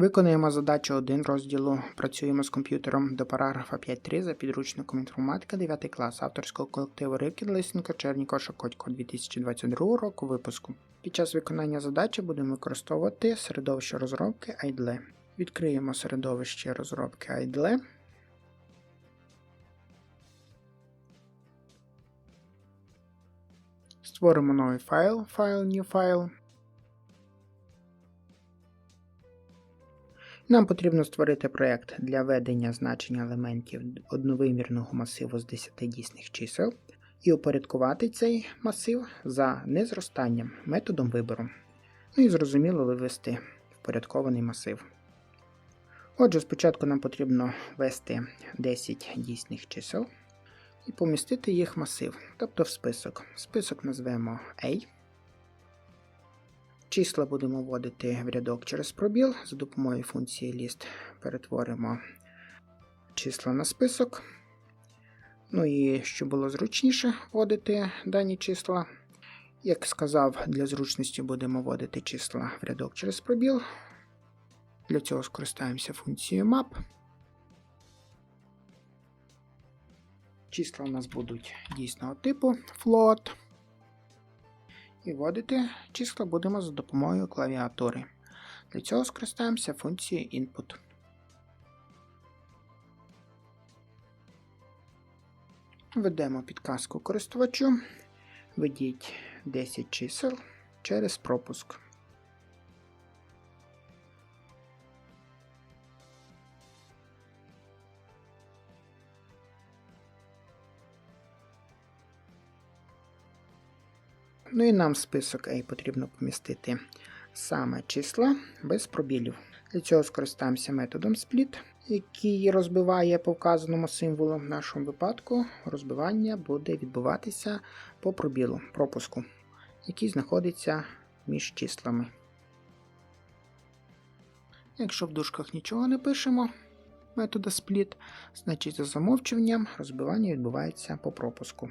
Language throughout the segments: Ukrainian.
Виконуємо задачу 1 розділу Працюємо з комп'ютером до параграфа 5.3 за підручником інформатика 9 клас авторського колективу Рибкін Лисенко Черніко Шокотько 2022 року випуску. Під час виконання задачі будемо використовувати середовище розробки IDLE. Відкриємо середовище розробки IDLE. Створимо новий файл, файл New File. Нам потрібно створити проєкт для ведення значення елементів одновимірного масиву з 10 дійсних чисел і упорядкувати цей масив за незростанням методом вибору. Ну і зрозуміло вивести впорядкований масив. Отже, спочатку нам потрібно ввести 10 дійсних чисел і помістити їх в масив, тобто в список. Список назвемо A. Числа будемо вводити в рядок через пробіл. За допомогою функції list перетворимо числа на список. Ну і щоб було зручніше вводити дані числа. Як сказав, для зручності будемо вводити числа в рядок через пробіл. Для цього скористаємося функцією map. Числа у нас будуть дійсного типу float. І вводити числа будемо за допомогою клавіатури. Для цього скористаємося функцією input. Введемо підказку користувачу. Введіть 10 чисел через пропуск. Ну і нам список A потрібно помістити саме числа без пробілів. Для цього скористаємося методом split, який розбиває по вказаному символу. В нашому випадку розбивання буде відбуватися по пробілу пропуску, який знаходиться між числами. Якщо в дужках нічого не пишемо метода split, значить за замовчуванням розбивання відбувається по пропуску.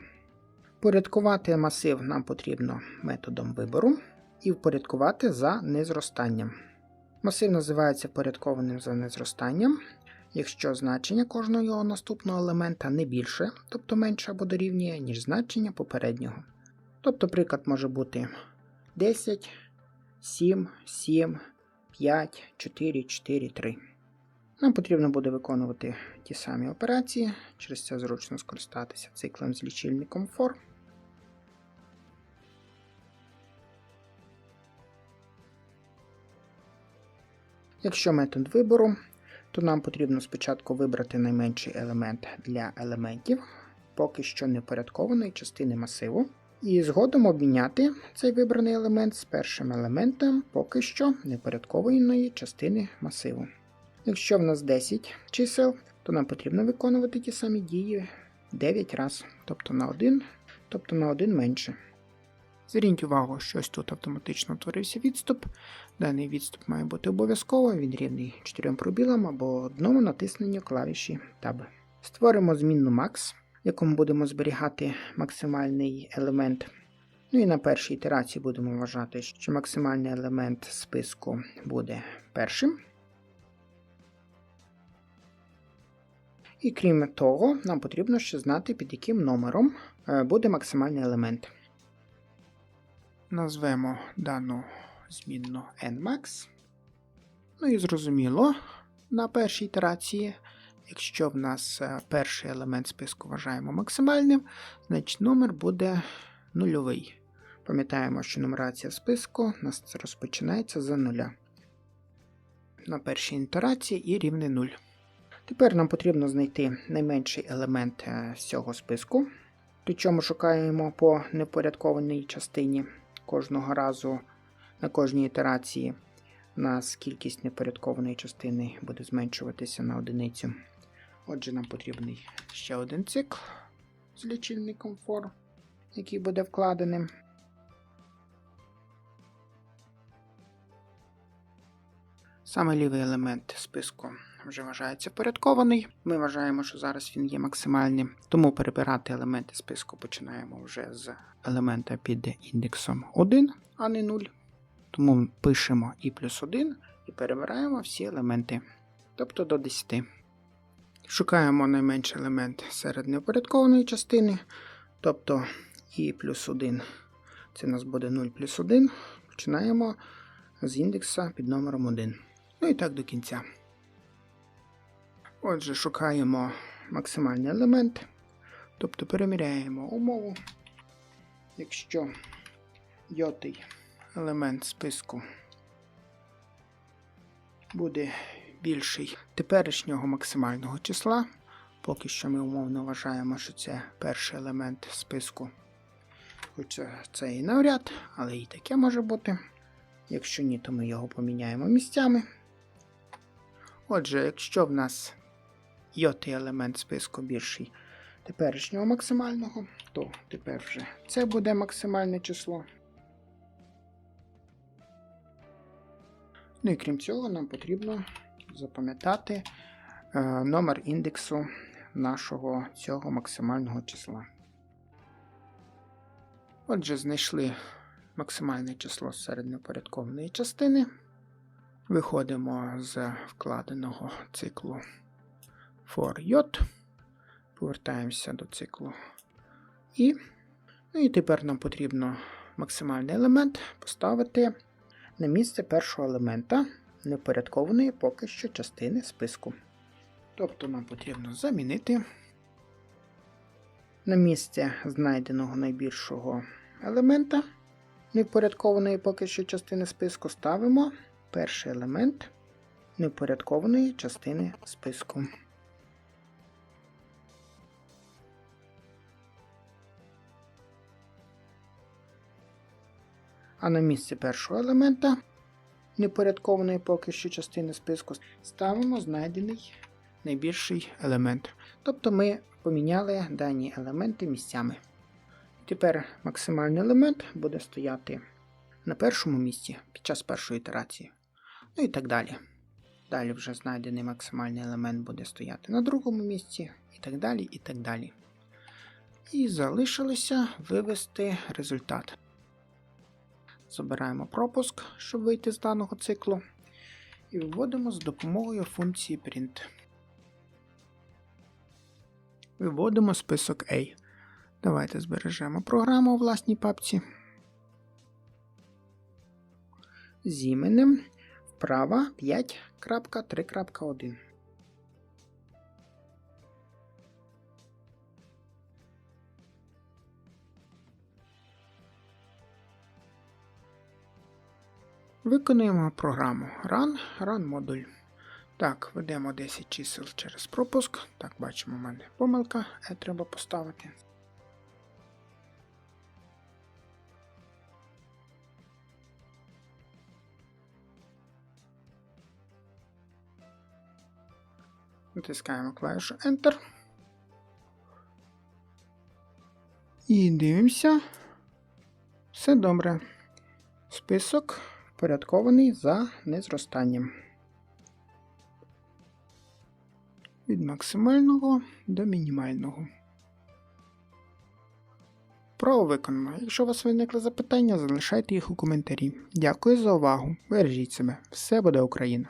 Порядкувати масив нам потрібно методом вибору і впорядкувати за незростанням. Масив називається впорядкованим за незростанням, якщо значення кожного його наступного елемента не більше, тобто менше або дорівнює, ніж значення попереднього. Тобто приклад може бути 10, 7, 7, 5, 4, 4, 3. Нам потрібно буде виконувати ті самі операції, через це зручно скористатися циклом з лічильником for. Якщо метод вибору, то нам потрібно спочатку вибрати найменший елемент для елементів, поки що непорядкованої частини масиву, і згодом обміняти цей вибраний елемент з першим елементом поки що непорядкованої частини масиву. Якщо в нас 10 чисел, то нам потрібно виконувати ті самі дії 9 разів, тобто на 1, тобто на 1 менше. Зверніть увагу, що ось тут автоматично утворився відступ. Даний відступ має бути обов'язково, він рівний 4 пробілам або одному натисненню клавіші Tab. Створимо змінну max, в якому будемо зберігати максимальний елемент. Ну і на першій ітерації будемо вважати, що максимальний елемент списку буде першим. І крім того, нам потрібно ще знати, під яким номером е, буде максимальний елемент. Назвемо дану змінну nmax. Ну і зрозуміло, на першій ітерації, якщо в нас е, перший елемент списку вважаємо максимальним, значить номер буде нульовий. Пам'ятаємо, що нумерація списку у нас розпочинається за нуля. На першій ітерації і рівне 0. Тепер нам потрібно знайти найменший елемент е, всього списку, причому шукаємо по непорядкованій частині кожного разу на кожній ітерації. У нас кількість непорядкованої частини буде зменшуватися на одиницю. Отже, нам потрібний ще один цикл з лічильником for, який буде вкладеним. Саме лівий елемент списку вже вважається впорядкований. Ми вважаємо, що зараз він є максимальним, тому перебирати елементи списку починаємо вже з елемента під індексом 1, а не 0. Тому пишемо і плюс 1 і перебираємо всі елементи, тобто до 10. Шукаємо найменший елемент серед неупорядкованої частини, тобто і плюс 1 це у нас буде 0 плюс 1. Починаємо з індекса під номером 1. Ну і так до кінця. Отже, шукаємо максимальний елемент, тобто переміряємо умову. Якщо йотий елемент списку буде більший теперішнього максимального числа, поки що ми умовно вважаємо, що це перший елемент списку. Хоча це і навряд, але і таке може бути. Якщо ні, то ми його поміняємо місцями. Отже, якщо в нас йотий елемент списку більший теперішнього максимального, то тепер вже це буде максимальне число. Ну і крім цього, нам потрібно запам'ятати е, номер індексу нашого цього максимального числа. Отже, знайшли максимальне число серед непорядкованої частини. Виходимо з вкладеного циклу for yot. Повертаємося до циклу і. Ну і тепер нам потрібно максимальний елемент поставити на місце першого елемента непорядкованої поки що частини списку. Тобто нам потрібно замінити на місце знайденого найбільшого елемента невпорядкованої поки що частини списку ставимо перший елемент невпорядкованої частини списку. А на місце першого елемента непорядкованої поки що частини списку ставимо знайдений найбільший елемент. Тобто ми поміняли дані елементи місцями. Тепер максимальний елемент буде стояти на першому місці під час першої ітерації. Ну і так далі. Далі вже знайдений максимальний елемент буде стояти на другому місці, і так далі, і так далі. І залишилося вивести результат. Забираємо пропуск, щоб вийти з даного циклу, і виводимо з допомогою функції print. Виводимо список A. Давайте збережемо програму у власній папці. З іменем вправа 5.3.1. Виконуємо програму Run, Run модуль. Так, ведемо 10 чисел через пропуск. Так, бачимо, у мене помилка, е треба поставити. Натискаємо клавішу Enter. І дивимося. Все добре. Список впорядкований за незростанням. Від максимального до мінімального. Право виконано. Якщо у вас виникли запитання, залишайте їх у коментарі. Дякую за увагу. Бережіть себе. Все буде Україна!